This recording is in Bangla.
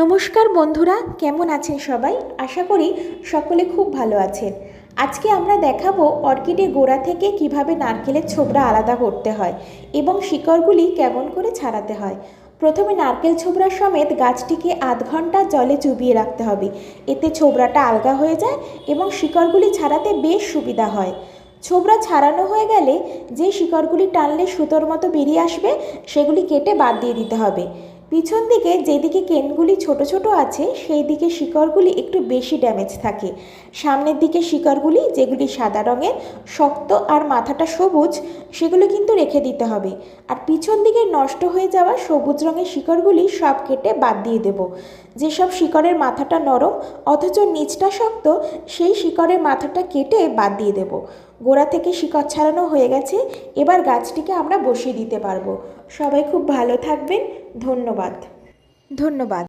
নমস্কার বন্ধুরা, কেমন আছেন সবাই? আশা করি সকলে খুব ভালো আছেন। আজকে আমরা দেখাবো অর্কিডের গোড়া থেকে কীভাবে নারকেলের ছোবড়া আলাদা করতে হয় এবং শিকড়গুলি কেমন করে ছাড়াতে হয়। প্রথমে নারকেল ছোবড়া সমেত গাছটিকে আধ ঘণ্টা জলে চুবিয়ে রাখতে হবে। এতে ছোবড়াটা আলগা হয়ে যায় এবং শিকড়গুলি ছাড়াতে বেশ সুবিধা হয়। ছোবড়া ছাড়ানো হয়ে গেলে যে শিকড়গুলি টানলে সুতোর মতো বেরিয়ে আসবে, সেগুলি কেটে বাদ দিয়ে দিতে হবে। পিছন দিকে যেদিকে কেনগুলি ছোট ছোট আছে সেই দিকে শিকড়গুলি একটু বেশি ড্যামেজ থাকে। সামনের দিকে শিকড়গুলি, যেগুলি সাদা রঙের, শক্ত আর মাথাটা সবুজ, সেগুলো কিন্তু রেখে দিতে হবে। আর পিছন দিকে নষ্ট হয়ে যাওয়া সবুজ রঙের শিকড়গুলি সব কেটে বাদ দিয়ে দেব। যেসব শিকড়ের মাথাটা নরম, অথচ নিচটা শক্ত, সেই শিকড়ের মাথাটা কেটে বাদ দিয়ে দেব। গোড়া থেকে শিকড় ছাড়ানো হয়ে গেছে, এবার গাছটিকে আমরা বসিয়ে দিতে পারব। সবাই খুব ভালো থাকবেন। ধন্যবাদ। ধন্যবাদ।